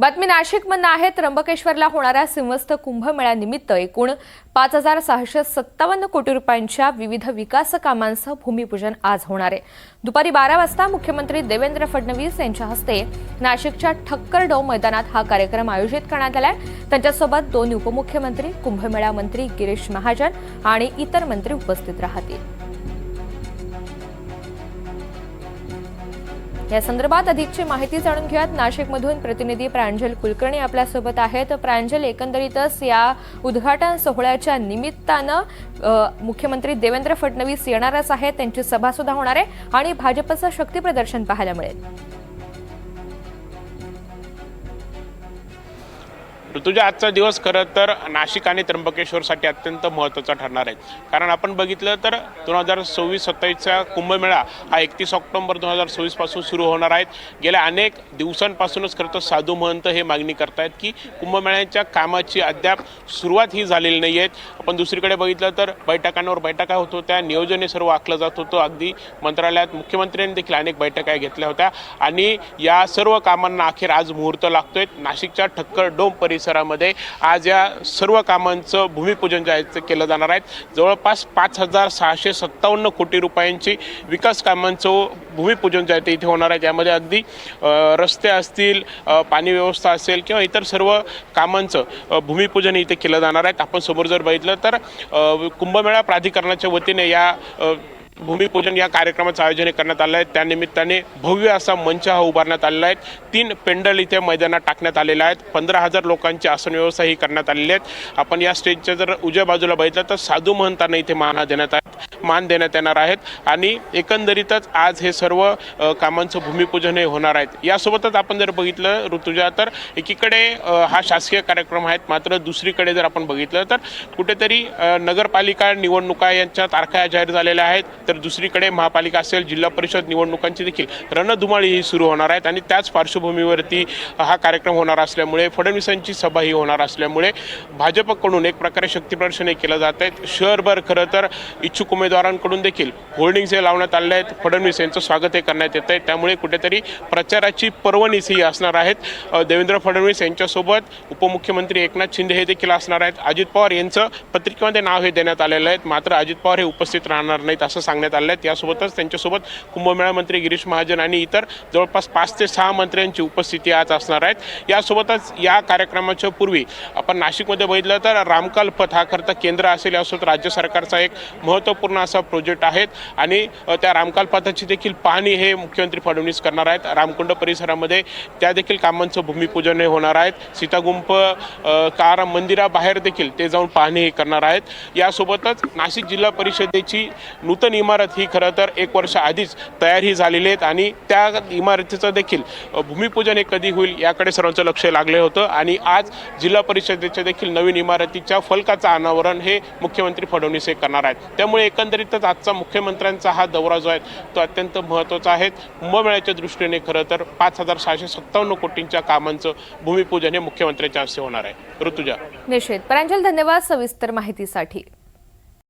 बातमी नाशिकमधून आहे. त्र्यंबकेश्वरला होणाऱ्या सिंहस्थ कुंभमेळ्यानिमित्त एकूण पाच हजार सहाशे सत्तावन्न कोटी रुपयांच्या विविध विकास कामांचं भूमिपूजन आज होणार आहे. दुपारी बारा वाजता मुख्यमंत्री देवेंद्र फडणवीस यांच्या हस्ते नाशिकच्या ठक्करडो मैदानात हा कार्यक्रम आयोजित करण्यात आलाय. त्यांच्यासोबत दोन उपमुख्यमंत्री कुंभमेळा मंत्री गिरीश महाजन आणि इतर मंत्री उपस्थित राहतील. या संदर्भात अधिकची माहिती जाणून घेऊयात. नाशिकमधून प्रतिनिधी प्रांजल कुलकर्णी आपल्यासोबत आहेत. प्रांजल एकंदरीतच या उद्घाटन सोहळ्याच्या निमित्तानं मुख्यमंत्री देवेंद्र फडणवीस येणारच आहेत. त्यांची सभा सुद्धा होणार आहे आणि भाजपचं शक्ती प्रदर्शन पाहायला मिळेल. ऋतुजा आजचा दिवस खरं तर नाशिक आणि त्र्यंबकेश्वरसाठी अत्यंत महत्त्वाचा ठरणार आहे. कारण आपण बघितलं तर दोन हजार सव्वीस सत्तावीसचा कुंभमेळा हा एकतीस ऑक्टोबर दोन हजार सव्वीसपासून सुरू होणार आहेत गेल्या अनेक दिवसांपासूनच खरं तर साधू महंत हे मागणी करतायत की कुंभमेळ्याच्या कामाची अद्याप सुरुवात ही झालेली नाही आहे. आपण दुसरीकडे बघितलं तर बैठकांवर बैठका होत होत्या नियोजन हे सर्व आखलं जात होतं. अगदी मंत्रालयात मुख्यमंत्र्यांनी देखील अनेक बैठका घेतल्या होत्या आणि या सर्व कामांना अखेर आज मुहूर्त लागतोय. नाशिकच्या ठक्कर डोम परिसरामध्ये आज या सर्व कामांचं भूमिपूजन जे आहे केलं जाणार आहे. जवळपास पाच हजार सहाशे सत्तावन्न कोटी रुपयांची विकास कामांचं भूमिपूजन जे आहे ते इथे होणार आहे. ज्यामध्ये अगदी रस्ते असतील पाणी व्यवस्था असेल किंवा इतर सर्व कामांचं भूमिपूजन इथे केलं जाणार आहे. आपण समोर जर बघितलं तर कुंभमेळा प्राधिकरणाच्या वतीने या भूमिपूजन या कार्यक्रमाचं आयोजन करण्यात आलं आहे. त्यानिमित्ताने भव्य असा मंच हा उभारण्यात आलेला आहे. तीन पेंडल इथे मैदानात टाकण्यात आलेले आहेत. पंधरा हजार लोकांची आसन व्यवस्था ही करण्यात आलेली आहेत आपण या स्टेजच्या जर उजव्या बाजूला बघितलं तर साधू महंतांना इथे मान देण्यात आहेत मान देण्यात येणार आहेत आणि एकंदरीतच आज हे सर्व कामांचं भूमिपूजन हे होणार आहेत. यासोबतच आपण जर बघितलं ऋतुजा तर एकीकडे हा शासकीय कार्यक्रम आहेत मात्र दुसरीकडे जर आपण बघितलं तर कुठेतरी नगरपालिका निवडणुका यांच्या तारखा जाहीर झालेल्या आहेत. तर दुसरीकडे महापालिका असेल जिल्हा परिषद निवडणुकांची देखील रणधुमाळी ही सुरू होणार आहेत आणि त्याच पार्श्वभूमीवरती हा कार्यक्रम होणार असल्यामुळे फडणवीसांची सभा ही होणार असल्यामुळे भाजपकडून एक प्रकारे शक्तीप्रदर्शन हे केलं जात आहे. शहरभर खरं तर इच्छुक उमेदवारांकडून देखील होर्डिंग्स हे लावण्यात आले आहेत. फडणवीस यांचं स्वागत हे करण्यात येत आहे त्यामुळे कुठेतरी प्रचाराची पर्वणीस ही असणार आहेत. देवेंद्र फडणवीस यांच्यासोबत उपमुख्यमंत्री एकनाथ शिंदे हे देखील असणार आहेत. अजित पवार यांचं पत्रिकेमध्ये नाव हे देण्यात आलेलं आहे मात्र अजित पवार हे उपस्थित राहणार नाहीत असं सांगण्यात आलं आहे यासोबतच त्यांच्यासोबत कुंभमेळा मंत्री गिरीश महाजन आणि इतर जवळपास पाच ते सहा मंत्र्यांची उपस्थिती आज असणार आहेत. यासोबतच या कार्यक्रमाच्या पूर्वी आपण नाशिकमध्ये बघितलं तर रामकाल पथ हा खरं तर केंद्र असेल. यासोबत राज्य सरकारचा एक महत्त्वपूर्ण असा प्रोजेक्ट आहेत. आणि त्या रामकालपाथाची देखील पाहणी हे मुख्यमंत्री फडणवीस करणार आहेत. रामकुंड परिसरामध्ये त्या देखील कामांचं भूमिपूजन हे होणार आहेत. सीतागुंप कार मंदिराबाहेर देखील ते जाऊन पाहणी हे करणार आहेत. यासोबतच नाशिक जिल्हा परिषदेची नूतन इमारत ही खरं तर एक वर्ष आधीच तयार ही झालेली आहेत. आणि त्या इमारतीचं देखील भूमिपूजन हे कधी होईल याकडे सर्वांचं लक्ष लागलं होतं. आणि आज जिल्हा परिषदेच्या देखील नवीन इमारतीच्या फलकाचं अनावरण हे मुख्यमंत्री फडणवीस हे करणार आहेत. त्यामुळे एकंदरीतच आजचा मुख्यमंत्र्यांचा हा दौरा जो आहे तो अत्यंत महत्त्वाचा आहे. कुंभमेळ्याच्या दृष्टीने खरं तर पाच हजार सहाशे सत्तावन्न कोटींच्या कामांचं भूमिपूजन हे मुख्यमंत्र्यांच्या हस्ते होणार आहे. ऋतुजा. निश्चित. परांजल धन्यवाद सविस्तर माहितीसाठी.